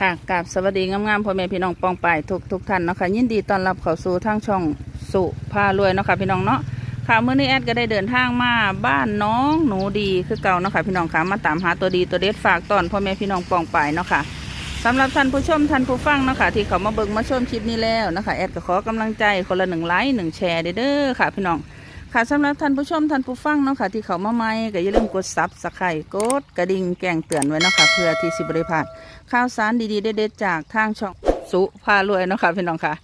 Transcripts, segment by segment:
ค่ะกราบสวัสดีงามๆพ่อแม่พี่น้องปองไปายทุกทุกท่านเนาะค่ะยินดีต้อนรับเข้าสู่ทางช่องสุพารวยเนาะค่ะพี่น้องเนาะค่ะเมื่อนี้แอดก็ได้เดินทางมาบ้านน้องหนูดีคือเก่าเนาะค่ะพี่น้องค่ะมาตามหาตัวดีตัวเด็ดฝากตอนพ่อแม่พี่น้องปองไปายเนาะค่ะสำหรับท่านผู้ชมท่านผู้ฟังเนาะค่ะที่เขามาเบิ่งมาชมคลิปนี้แล้วนะคะแอดก็ขอกำลังใจคนละหนึ่งไลค์หนึ่งแชร์เด้อค่ะพี่น้องค่ะสำหรับท่านผู้ชมท่านผู้ฟังเนาะค่ะที่เขามาใหม่ก็อย่าลืมกดซับสไครต์กดกระดิ่งแจ้งเตือนไว้เนาะค่ะเพื่อที่สิบริพาด ข่าวสารดีๆเด็ดๆจากทางช่องสุพารวยเนาะค่ะพี่น้องค่ะ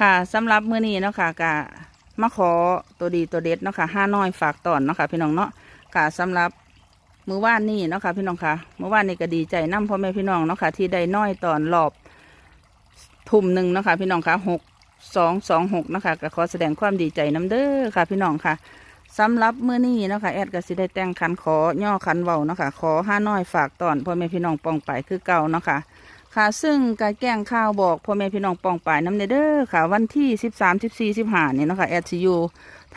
ค่ะสำหรับมื้อนี้เนาะค่ะก็มาขอตัวดีตัวเด็ดเนาะค่ะห้าน้อยฝากตอนเนาะค่ะพี่น้องเนาะค่ะสำหรับมื้อว่านนี้เนาะค่ะพี่น้องค่ะมื้อว่านนี้ก็ดีใจนํพ่อแม่พี่น้องเนาะค่ะที่ได้น้อยตอนรอบทุ่มหนึ่งเนาะค่ะพี่น้องค่ะหกสองสองหกนะคะก็ขอแสดงความดีใจน้ำเด้อค่ะพี่น้องค่ะ สำหรับเมื้อนี้นะคะแอดก็สิได้แต่งขันขอย่อขันเว้าเนาะคะขอห้าน้อยฝากตอนพ่อแม่พี่น้องปองไปคือเก่าเนาะค่ะค่ะ ซึ่งการแก้งข่าวบอกพ่อแม่พี่น้องปองไปน้ำเด้อค่ะ วันที่สิบสามสิบสี่สิบห้านี่เนาะค่ะแอดสิอยู่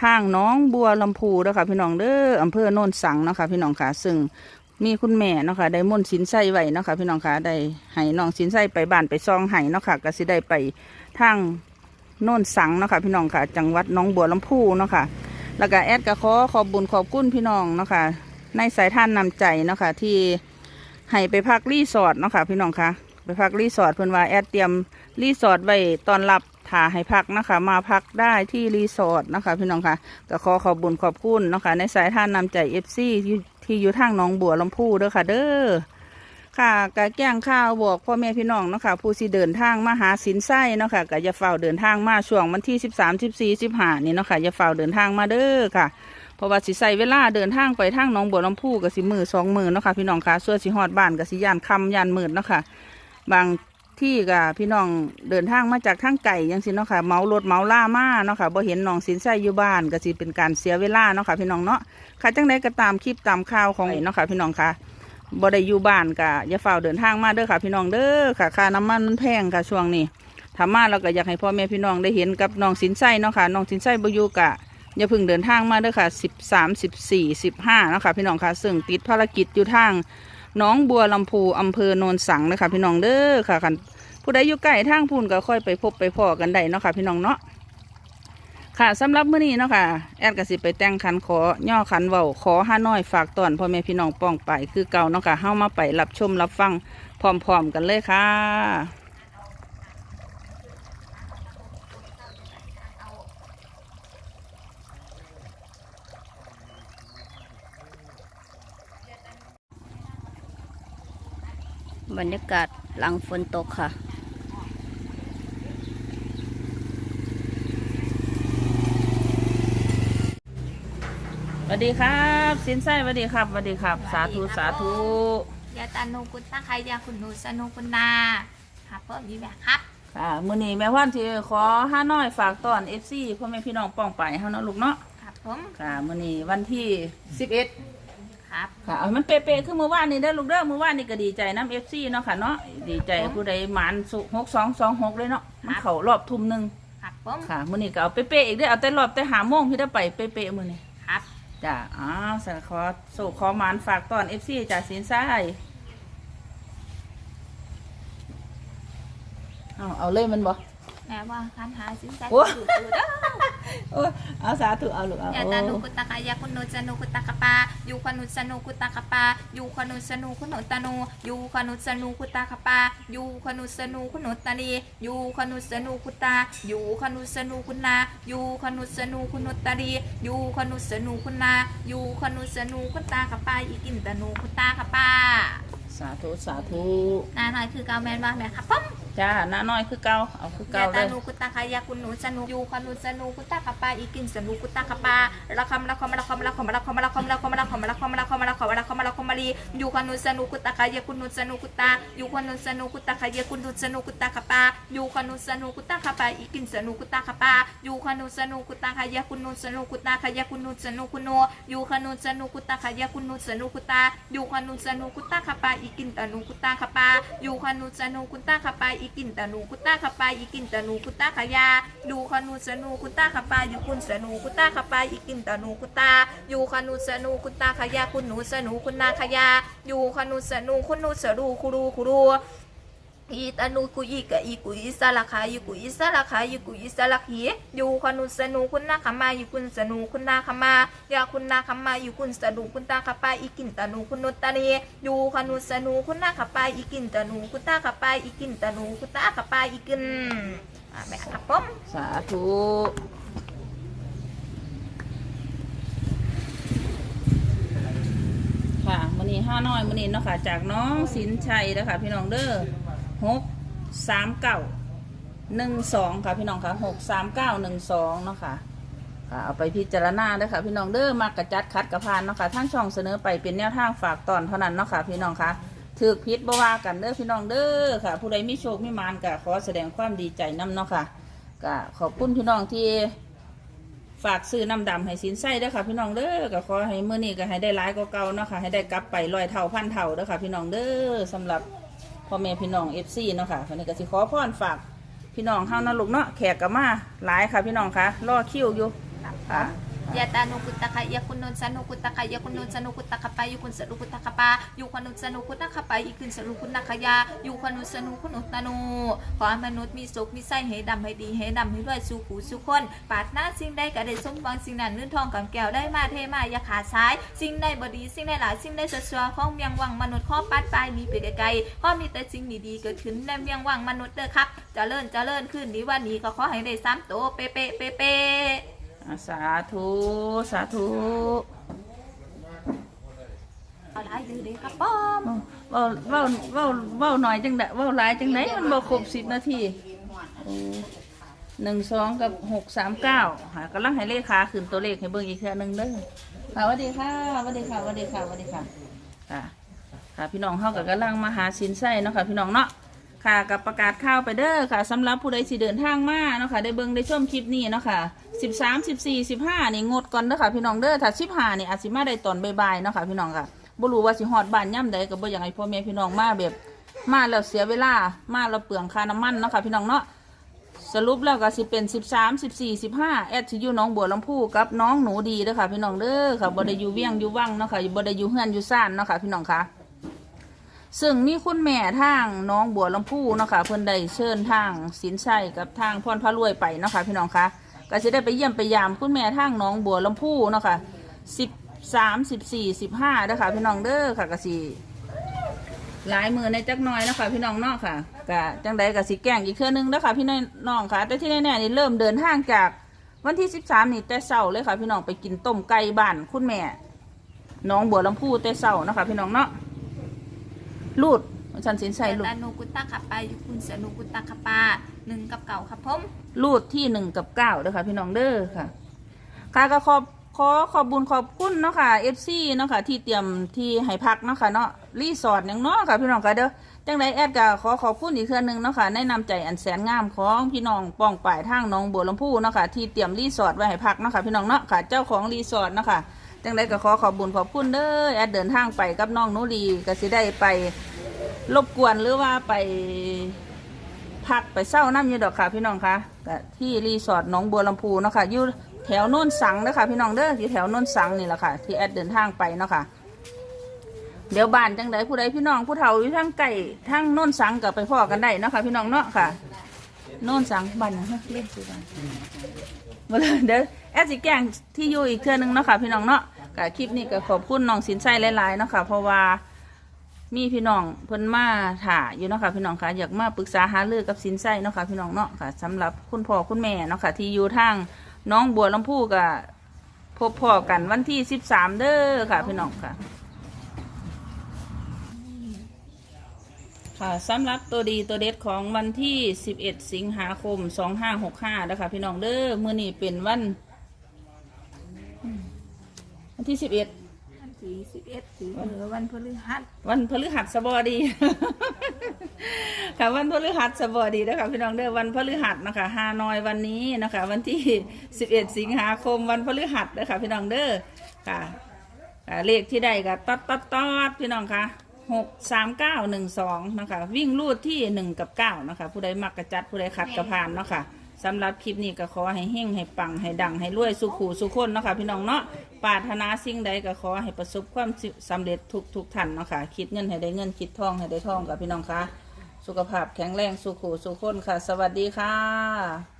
ทางน้องบัวลำพูเด้อค่ะพี่น้องเด้ออำเภอโนนสังนะคะพี่น้องค่ะ ซึ่งมีคุณแม่เนาะค่ะได้มุ่นสินไส้ไว้เนาะค่ะพี่น้องค่ะได้ให้น้องสินไส้ไปบ้านไปซองให้เนาะค่ะก็สิได้ไปทางโน่นสังเนาะค่ะพี่น้องค่ะ จังหวัดน้องบัวลำพูเนาะค่ะ แล้วก็แอดก็ขอขอบบุญขอบคุณพี่น้องเนาะค่ะในสายท่านนำใจเนาะค่ะที่ให้ไปพักรีสอร์ทเนาะค่ะพี่น้องคะไปพักรีสอร์ทเพื่อนว่าแอดเตรียมรีสอร์ทไว้ตอนรับถ่าให้พักนะคะ มาพักได้ที่รีสอร์ทนะคะ พี่น้องคะก็ขอขอบบุญขอบคุณเนาะค่ะในสายท่านนำใจเอฟซีที่อยู่ทางหน้องบัวลำพูเด้อค่ะเด้อ ค่ะกะแจ้งข่าวบอกพ่อแม่พี่น้องเนาะค่ะผู้สิเดินทางมาหาสินไส้เนาะค่ะก็อย่าเฝ้าเดินทางมาช่วงวันที่สิบสามสิบสี่สิบห้านี่เนาะค่ะอย่าเฝ้าเดินทางมาเด้อค่ะเพราะว่าสิใส่เวลาเดินทางไปทางหนองบัวลำพูกับสิมือสองมือเนาะค่ะพี่น้องค่ะส่วนสิฮอดบ้านกับสิยานคำยานมืดเนาะค่ะบางที่กับพี่น้องเดินทางมาจากทางไก่ยังสิเนาะค่ะเมารถเมาล่ามาเนาะค่ะบ่เห็นน้องสินไส้อยู่บ้านก็สิเป็นการเสียเวลาเนาะค่ะพี่น้องเนาะค่ะจังใดก็ตามคลิปตามข่าวของเนาะค่ะพี่น้องค่ะ บ่ได้อยู่บ้านกะอย่าเฝ้าเดินทางมาเด้อค่ะ พี่น้องเด้อค่ะค่าน้ำมันมันแพงค่ะช่วงนี้ถ้ามาเราก็อยากให้พ่อแม่พี่น้องได้เห็นกับน้องสินไส้เนาะค่ะน้องสินไส้บ่อยู่กะอย่าพึ่งเดินทางมาเด้อค่ะสิบสามสิบสี่สิบห้าเนาะค่ะพี่น้องค่ะซึ่งติดภารกิจอยู่ทางน้องบัวลำพูอำเภอโนนสังเด้อค่ะพี่น้องเด้อค่ะคันผู้ใดอยู่ใกล้ทางพูนก็ค่อยไปพบไปพอกันได้เนาะค่ะพี่น้องเนาะ ค่ะสำหรับมื้อนี้เนาะค่ะ แอดกสิไปแต่งขันขอย่อขันเว้าขอห้าน้อยฝากตอนพ่อแม่พี่น้องป้องไปคือเก่าเนาะค่ะเฮามาไปรับชมรับฟังพร้อมๆกันเลยค่ะ บรรยากาศหลังฝนตกค่ะ วัสดีครับสินไส้สวัสดีครับสวัสดีครับ สาธุสาธุยาตานูกุตาใครยาคุณหนูสนุกุนาครับเพิ่มดีแบบครับค่ะมื้อนี้แม่ว่านที่ขอห้าน้อยฝากตอน FC พ่อแม่พี่น้องป้องไปเฮาเนาะลูกเนาะครับผมค่ะมื้อนี้วันที่11ครับค่ะเอามันเป๊ะๆคือเมื่อวานนี้เด้อลูกเด้อเมื่อวานนี่ก็ดีใจน้ำ FC เนาะค่ะเนาะดีใจผู้ใดหมานสุ6226เลยเนาะมันเข้ารอบทุ่มหนึงครับผมค่ะมื้อนี้ก็เอาเป๊ะๆอีกเด้อเอาแต่รอบแต่หาโมงพี่ได้ไปเป๊ะๆมื้อนี้ครับ จ้ะอ้าวสันขอสู่ขอหมานฝากตอน FC จากสินซ้ายเอาเอาเลยมันบ่แม่ว่าคันหาสินใจโอ้ดูดูเด้อ โอ้ยเอาสาธุเอาลูกเอายาตานูกุตาใครยาคุณหนูสนุกุตากปายูขนุสนุกุตากปายูขนุสนุคุณหนูตานูยูขนุสนุกุตากปายูขนุสนุคุณหนูตานียูขนุสนุกุตายูขนุสนุคุณนายูขนุสนุคุณหนูตาดียูขนุสนุคุณนายูขนุสนุคุณตากปาอีกินตานูคุณตากปาสาธุสาธุ นาหน่อยคือเกาแมนว่าแม่ครับผม จ้าหน้าน้อยคือเก่าเอาคือยาเก่าเลตายนูกุตาคายาคุณหนูสนุยูคนุสนุกุตากปาอีกินสนุกุตากปาละคำละคำละคำละคำละคำละคำละคำละคำละคำละคำละคำละคำละคำละลียูคนุสนุกุตาคายาคุณหนูสนุกุตายูคนุสนุกุตาคายาคุณหนูสนุกุตากปายูคนุสนุกุตากปาอีกินสนุกุตากปายูคนุสนุกุตาคายาคุณหนูสนุกุตาคายาคุณหนูสนุกุโนยูคนุสนุกุตาคายาคุณหนูสนุกุตายูคนุสนุกุตากปาอีกินตานุกุตากปายูคนุสนุกุตากปาอีีกินตะนูคุต้าขปาอีกินตะนูคุต้าขยาดูคนูสนูคุต้าขปายูคุณสนูคุต้าขปาอีกินตะนูคุตาอยู่คนูสนูคุต้าขยาคุณหนูสนูคุณนาขยาอยู่คนูสนูคุนุสรูคุรูคุรู อีตานูกุอีกะอีกุอีสาลาคาอีกุอีสาลาคาอีกุอีสาลาคีอยู่คนุสนูคุณนาคมาอยู่คุณสนูคุณนาคมายาคุณนาคมาอยู่คุณสนูคุณตาคปาอีกินตานูคุณนุตตานีอยู่คนุสนูคุณนาคปาอีกินตานูคุณตาคปาอีกินตานูคุณตาคปาอีกินแม่ครับผมสาธุค่ะมื้อนี้ห้าน้อยมื้อนี้เนาะค่ะจากน้องสินชัยนะคะพี่น้องเด้อ หกสามเก้าหนึ่งสองค่ะพี่น้องค่ะหกสามเก้าหนึ่งสองเนาะค่ะค่ะเอาไปพิจารณาด้อค่ะ พี่น้องเด้อมากระจัดคัดกระพานเนาะค่ะท่านช่องเสนอไปเป็นแนวทางฝากตอนเท่านั้นเนาะค่ะ พี่น้องค่ะถือพิษบว่ากันเด้อพี่น้องเด้อค่ะ ผู้ใดมีโชคไมีมานก็ขอแสดงความดีใจนํเนาะค่ะก็ขอบคุณพี่น้องที่ฝากซื้อน้ำดำให้สินไส้ด้อค่ะ พี่น้องเด้อก็ขอให้มื้อนี้ก็ให้ได้ร้ายกว่าเก่าเนาะค่ะให้ได้กลับไปร้อยเท่าพันเท่าเด้อค่ะ พี่น้องเด้อสำหรับ พ่อแม่พี่น้องเอฟซีเนาะค่ะวันนี้ก็สิขอพรฝากพี่น้องเฮานะลูกเนาะแขกก็มาหลายค่ะพี่น้องค่ะรอคิวอยู่ค่ะ ยาตานุกุตตะคะยาคุณนนสนุกุตตะคะยาคุณนนสนุกุตตะคะปายุคุณสนุกุตตะคะปายุคุณนนสนุกุตตะคะปาอีคุณสนุกุตตะคะยายุคุณนนสนุคุณอุตตานุขอให้มนุษย์มีสุขมีไส้ให้ดำให้ดีให้ดำให้ด้วยสู่หูสู่คนปรารถนาสิ่งใดก็ได้สมหวังสิ่งนั้นเงินทองกำแก้วได้มาเทมาอย่าขาดสาย สิ่งใดบ่ดีสิ่งใดหลายสิ่งใดสัวๆของเมียงวังมนุษย์ข้อปัดปลายมีไปไกลๆข้อมีแต่สิ่งดีๆเกิดขึ้นในเมียงวังมนุษย์เด้อครับเจริญเจริญขึ้นดีวันนี้ก็ขอให้ได้ซ้ำโตเป๊ะเป๊ะๆอะ สาธุสาธุอะไรอยู่ดีครับป้อมเว้าเว้าเว้าเว้าหน่อยจังไดเว้าหลายจังไดมันบ่ครบสิบนาทีโอ้หนึ่งสองกับหกสามเก้าหากำลังให้เลขาขึ้นตัวเลขให้เบิ่งอีกเทื่อหนึงเด้อค่ะสวัสดีค่ะสวัสดีค่ะสวัสดีค่ะสวัสดีค่ะค่ะ ค่ะพี่น้องเฮาก็กำลังมาหาสินไส้เนาะค่ะพี่น้องเนาะ ค่ะกับประกาศข่าวไปเด้อค่ะสำหรับผู้ใดสิเดินทางมาเนาะค่ะได้เบิ่งได้ชมคลิปนี้เนาะค่ะสิบสามสิบสี่สิบห้านี่งดก่อนเด้อค่ะพี่น้องเด้อถ้าสิบห้านี่อาจสิมาได้ตอนบ่ายๆเนาะค่ะพี่น้องค่ะบ่รู้ว่าสิฮอดบ้านย่ำใดก็บ่อยากให้พ่อแม่พี่น้องมาแบบมาแล้วเสียเวลามาแล้วเปลืองค่าน้ำมันเนาะค่ะพี่น้องเนาะสรุปแล้วก็สิเป็นสิบสามสิบสี่สิบห้าแอดที่อยู่น้องบัวลำพูกับน้องหนูดีเด้อค่ะพี่น้องเด้อค่ะบ่ได้อยู่เวียงอยู่วังเนาะค่ะบ่ได้อยู่เฮือนอยู่ซ่านเนาะค่ะพี่น้องค่ะ ซึ่งมีคุณแม่ทางน้องบัวลำพูเนาะค่ะเพิ่นได้เชิญทางสินชัยกับทางพรพระรวยไปเนาะค่ะพี่น้องคะก็จะได้ไปเยี่ยมไปยามคุณแม่ทางน้องบัวลำพูเนาะค่ะสิบสามสิบสี่สิบห้าเด้อค่ะพี่น้องเด้อค่ะก็สิหลายมือในจักน้อยนะคะพี่น้องเนาะค่ะกะจังใดกะสิแกล้งอีกเครื่องนึงแล้วค่ะพี่น้องค่ะ แต่ที่แน่ๆนี่เริ่มเดินทางจากวันที่สิบสามนี่แต่เช้าเลยค่ะ พี่น้องไปกินต้มไก่บ้านคุณแม่น้องบัวลำพูแต่เช้านะคะพี่น้องเนาะ ลูดฉันสินใส่ลูดตานุกุตตะขับไปยุคุณสนุกุตตะขับปาหนึ่งกับเก่าครับผมลูดที่หนึ่งกับเก้าเด้อค่ะ พี่น้องเด้อค่ะ ค่ะก็ขอบขอขอบบุญขอบคุณเนาะค่ะเอฟซีเนาะค่ะที่เตรียมที่ให้พักเนาะค่ะเนาะรีสอร์ทอย่างเนาะค่ะพี่น้องค่ะเด้อจังไดแอดก็ขอขอบคุณอีกเทื่อหนึงเนาะค่ะแนะนำใจอันแสนงามของพี่น้องป้องป่ายทางหน้องบัวลำพูเนาะค่ะที่เตรียมรีสอร์ทไว้ให้พักเนาะค่ะพี่น้องเนาะค่ะเจ้าของรีสอร์ทเนาะค่ะ จังไดก็ขอขอบบุญขอบคุณเด้อแอดเดินทางไปกับน้องนูดีก็สิได้ไปรบกวนหรือว่าไปพักไปเศร้าน้ำอยู่ดอกค่ะพี่น้องค่ะก็ที่รีสอร์ทหนองบัวลำพูเนาะค่ะอยู่แถวโน่นสังเด้อค่ะพี่น้องเด้ออยู่แถวโน่นสังนี่แหละค่ะ ที่แอดเดินทางไปเนาะค่ะเดี๋ยวบ้านจังใดผู้ใดพี่น้องผู้เฒ่าอยู่ทั้งไก่ทั้งโน่นสังก็ไปพ่อกันได้เนาะค่ะพี่น้องเนาะค่ะโน่นสังบ้านะเล่นสิบ้านมาเลยเดี๋ยวแอดสิแกงที่อยู่อีกเทื่อนึงเนาะค่ะพี่น้องเนาะ ก็คลิปนี้ก็ขอบคุณน้องสินใจหลายๆเนาะค่ะเพราะว่ามีพี่น้องเพิ่นมาถ่าอยู่เนาะค่ะพี่น้องค่ะอยากมาปรึกษาหารือกับสินไส้เนาะค่ะพี่น้องเนาะค่ะสำหรับคุณพ่อคุณแม่เนาะค่ะที่อยู่ทางน้องบัวลำพูกับพบพ่อกันวันที่สิบสามเด้อค่ะพี่น้องค่ะ ค่ะสำหรับตัวดีตัวเด็ดของวันที่สิบเอ็ดสิงหาคมสองห้าหกห้านะคะพี่น้องเด้อมื้อนี้เป็นวัน ที่สิบเอ็ดวันที่สิบเอ็ดถือเออวันพฤหัสวันพฤหัสบดี ค่ะวันพฤหัสบดีนะคะพี่น้องเด้อวันพฤหัสนะคะฮานอยวันนี้นะคะ วันที่11สิงหาคมวันพฤหัสนะคะพี่น้องเด้อค่ะอ่าเลขที่ได้ก็ตัดตัดตัดพี่น้องค่ะหกสามเก้าหนึ่งสองนะคะ วิ่งลูดที่หนึ่งกับเก้านะคะ ผู้ใดมักกระจัดผู้ใดขัดกระพานเนาะค่ะ สำหรับคลิปนี้ก็ขอให้เฮงให้ปังให้ดังให้รวยสุขูสุขคนเนาะค่ะพี่น้องเนาะปรารถนาสิ่งใดก็ขอให้ประสบความสำเร็จทุกทุกท่านเนาะค่ะคิดเงินให้ได้เงินคิดทองให้ได้ทองกับพี่น้องค่ะ สุขภาพแข็งแรงสุขูสุขคนค่ะ สวัสดีค่ะ